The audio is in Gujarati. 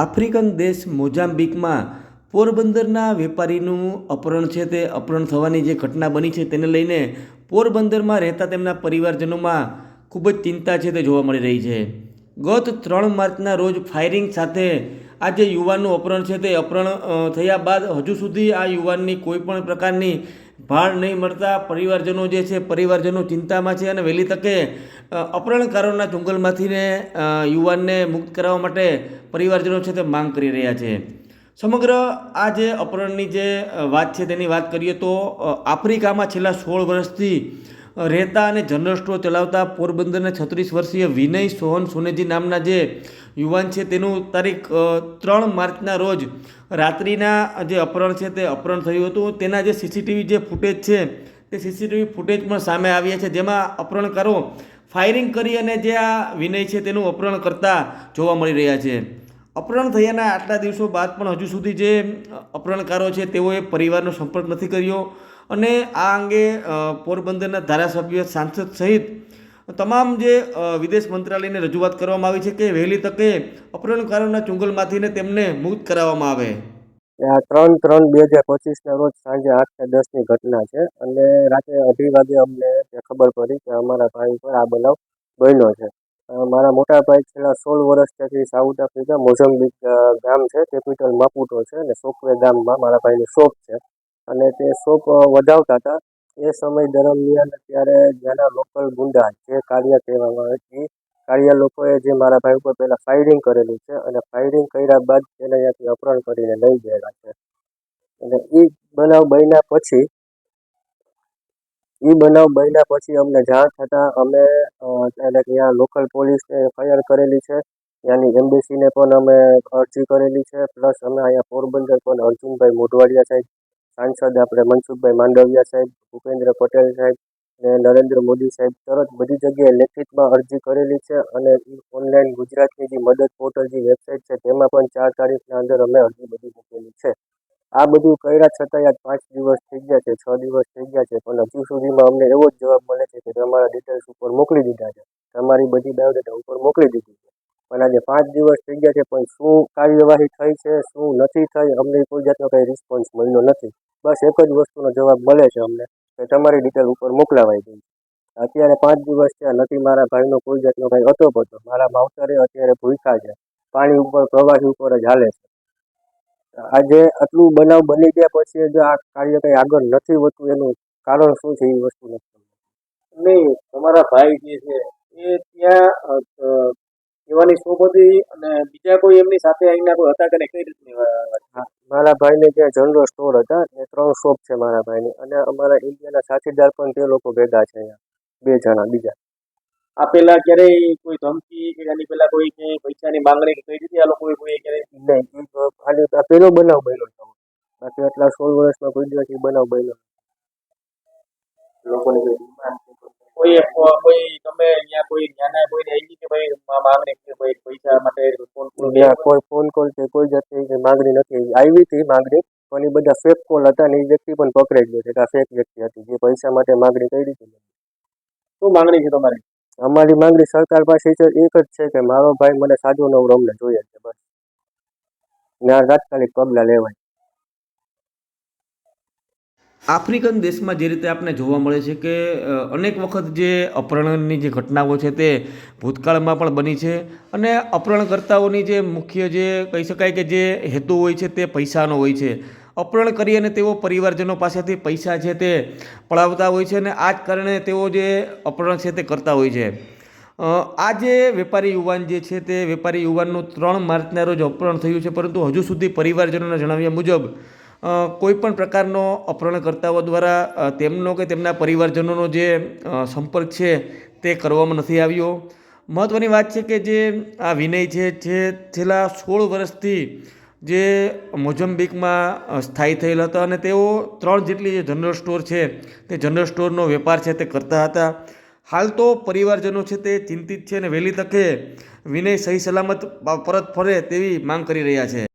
આફ્રિકન દેશ મોઝામ્બિકમાં પોરબંદરના વેપારીનું અપહરણ છે તે અપહરણ થવાની જે ઘટના બની છે તેને લઈને પોરબંદરમાં રહેતા તેમના પરિવારજનોમાં ખૂબ જ ચિંતા છે તે જોવા મળી રહી છે. ગત ત્રણ માર્ચના રોજ ફાયરિંગ સાથે આ જે યુવાનનું અપહરણ છે તે અપહરણ થયા બાદ હજુ સુધી આ યુવાનની કોઈ પણ પ્રકારની ભાળ નહીં મળતા પરિવારજનો જે છે પરિવારજનો ચિંતામાં છે અને વહેલી તકે અપહરણકારોના ચુંગલમાંથીને યુવાનને મુક્ત કરાવવા માટે પરિવારજનો છે તે માંગ કરી રહ્યા છે. સમગ્ર આ જે અપહરણની જે વાત છે તેની વાત કરીએ તો આફ્રિકામાં છેલ્લા સોળ વર્ષથી રહેતા અને જનરલ સ્ટોર ચલાવતા પોરબંદરના છત્રીસ વર્ષીય વિનય સોહન સોનેજી નામના જે યુવાન છે તેનું તારીખ ત્રણ માર્ચના રોજ રાત્રિના જે અપહરણ છે તે અપહરણ થયું હતું. તેના જે સીસીટીવી જે ફૂટેજ છે, તે સીસીટીવી ફૂટેજ પણ સામે આવ્યા છે, જેમાં અપહરણકારો ફાયરિંગ કરી અને જે આ વિનય છે તેનું અપહરણ કરતા જોવા મળી રહ્યા છે. અપહરણ થયાના આટલા દિવસો બાદ પણ હજુ સુધી જે અપહરણકારો છે તેઓએ પરિવારનો સંપર્ક નથી કર્યો અને આ અંગે પોરબંદરના ધારાસભ્ય સાંસદ સહિત તમામ જે વિદેશ મંત્રાલયને રજૂઆત કરવામાં આવી છે કે વહેલી તકે અપહરણકારોના ચુંગલમાંથીને તેમને મુક્ત કરાવવામાં આવે. આ ત્રણ ત્રણ બે હજાર પચીસના રોજ સાંજે આઠ દસની ઘટના છે. અને રાતે અઢી વાગે અમને ખબર પડી કે અમારા ભાઈ પર આ બનાવ બન્યો છે. મારા મોટા ભાઈ છેલ્લા સોળ વર્ષ ત્યાંથી સાઉથ આફ્રિકા મોઝમ્બિક ગામ છે કેપિટલ માપુટો છે અને સોકવે ગામમાં મારા ભાઈની શોપ છે. અને તે શોપ વધાવતા હતા. એ સમય દરમિયાન ત્યારે ત્યાંના લોકલ ગુંડા જે કાર્ય કહેવામાં આવે છે એ કાર્ય લોકોએ જે મારા ભાઈ ઉપર પહેલાં ફાયરિંગ કરેલું છે અને ફાયરિંગ કર્યા બાદ એને અહીંયાથી અપહરણ કરીને લઈ ગયેલા છે. અને એ બનાવ બન્યા પછી એ બનાવ બન્યા પછી અમને જાણ થતાં અમે એટલે કે અહીંયા લોકલ પોલીસને એફઆઈઆર કરેલી છે, ત્યાંની એમબીસીને પણ અમે અરજી કરેલી છે પ્લસ અમે અહીંયા પોરબંદર પણ અર્જુનભાઈ મોઢવાડિયા સાહેબ, સાંસદ આપણે મનસુખભાઈ માંડવિયા સાહેબ, ભૂપેન્દ્ર પટેલ સાહેબ ને નરેન્દ્ર મોદી સાહેબ તરત બધી જગ્યાએ લેખિતમાં અરજી કરેલી છે અને ઓનલાઈન ગુજરાતની જે મદદ પોર્ટલ જે વેબસાઇટ છે તેમાં પણ ચાર તારીખના અંદર અમે અરજી બધી મૂકેલી છે. આ બધું કર્યા છતાં આજ પાંચ દિવસ થઈ ગયા છે, છ દિવસ થઈ ગયા છે પણ હજુ સુધીમાં અમને એવો જ જવાબ મળે છે કે તમારા ડિટેલ્સ ઉપર મોકલી દીધા છે. તમારી બધી બાયોડેટા ઉપર મોકલી દીધી છે. પણ આજે પાંચ દિવસ થઈ ગયા છે પણ શું કાર્યવાહી થઈ છે, શું નથી થઈ, અમને કોઈ જાતનો કંઈ રિસ્પોન્સ મળ્યો નથી. બસ એક જ વસ્તુનો જવાબ મળે છે અમને. કે તમારી ડિટેલ ઉપર મોકલાવાઈ ગઈ અત્યારે પાંચ દિવસ થયા નથી મારા ભાઈનો કોઈ જાતનો કંઈ હતો પતો. મારા માવતરે અત્યારે ભૂખ્યા છે. પાણી ઉપર પ્રવાસી ઉપર જ હાલે છે. આજે આટલું બનાવ બની ગયા પછી જો આ કાર્ય કંઈ આગળ નથી વધતું એનું કારણ શું છે એ વસ્તુ નથી નહીં તમારા ભાઈ જે છે એ ત્યાં એવાની શોપ અને બીજા કોઈ એમની સાથે અહીંના કોઈ હતા કે નહીં કઈ રીતની? મારા ભાઈને ત્યાં જનરલ સ્ટોર હતા એ ત્રણ શોપ છે મારા ભાઈની. અને અમારા ઇન્ડિયાના સાથીદાર પણ તે લોકો ભેગા છે અહીંયા. બે જણા બીજા. આ પેલા ક્યારેય કોઈ ધમકી કે એની પેલા કોઈ કે પૈસાની માંગણી કે કઈ રીતે આ લોકોએ કોઈ ક્યારે નહીં ખાલી આ પેલો બનાવ બન્યો છે બાકી આટલા સોળ વર્ષમાં કોઈ દિવસ એ બનાવ બન્યો લોકોને કોઈ ડિમાન્ડ કોઈ- કોઈ તમે અહીંયા કોઈ જ્ઞાન કોઈ આવી કે ભાઈ માંગણી કે ભાઈ પૈસા માટે ત્યાં કોઈ ફોન કોલ કે કોઈ જાતની માંગણી નથી. આવી હતી માંગણી પણ એ બધા ફેક કોલ હતા ને એ વ્યક્તિ પણ પકડાઈ ગયો છે કે આ ફેક વ્યક્તિ હતી. જે પૈસા માટે માંગણી કરી હતી શું માંગણી છે તમારી? અમારી માંગણી સરકાર પાસે છે એક જ છે કે મારો ભાઈ મને સાજો નવરો અમને જોઈએ છે બસ. ને આ તાત્કાલિક પગલાં લેવાય. આફ્રિકન દેશમાં જે રીતે આપણે જોવા મળે છે કે અનેક વખત જે અપહરણની જે ઘટનાઓ છે તે ભૂતકાળમાં પણ બની છે અને અપહરણકર્તાઓની જે મુખ્ય જે કહી શકાય કે જે હેતુ હોય છે તે પૈસાનો હોય છે. અપહરણ કરી અને તેઓ પરિવારજનો પાસેથી પૈસા છે તે પડાવતા હોય છે અને આ જ કારણે તેઓ જે અપહરણ છે તે કરતા હોય છે. આ જે વેપારી યુવાન જે છે તે વેપારી યુવાનનું ત્રણ માર્ચના રોજ અપહરણ થયું છે, પરંતુ હજુ સુધી પરિવારજનોના જણાવ્યા મુજબ અ, કોઈ પણ પ્રકારનો અપહરણકર્તાઓ દ્વારા તેમનો કે તેમના પરિવારજનોનો જે સંપર્ક છે તે કરવામાં નથી આવ્યો. મહત્ત્વની વાત છે કે જે આ વિનય છે જે છેલ્લા સોળ વર્ષથી જે મોઝમ્બિકમાં સ્થાયી થયેલા હતા અને તેઓ ત્રણ જેટલી જે જનરલ સ્ટોર છે તે જનરલ સ્ટોરનો વેપાર છે તે કરતા હતા. હાલ તો પરિવારજનો છે તે ચિંતિત છે અને વહેલી તકે વિનય સહી સલામત પરત ફરે તેવી માંગ કરી રહ્યા છે.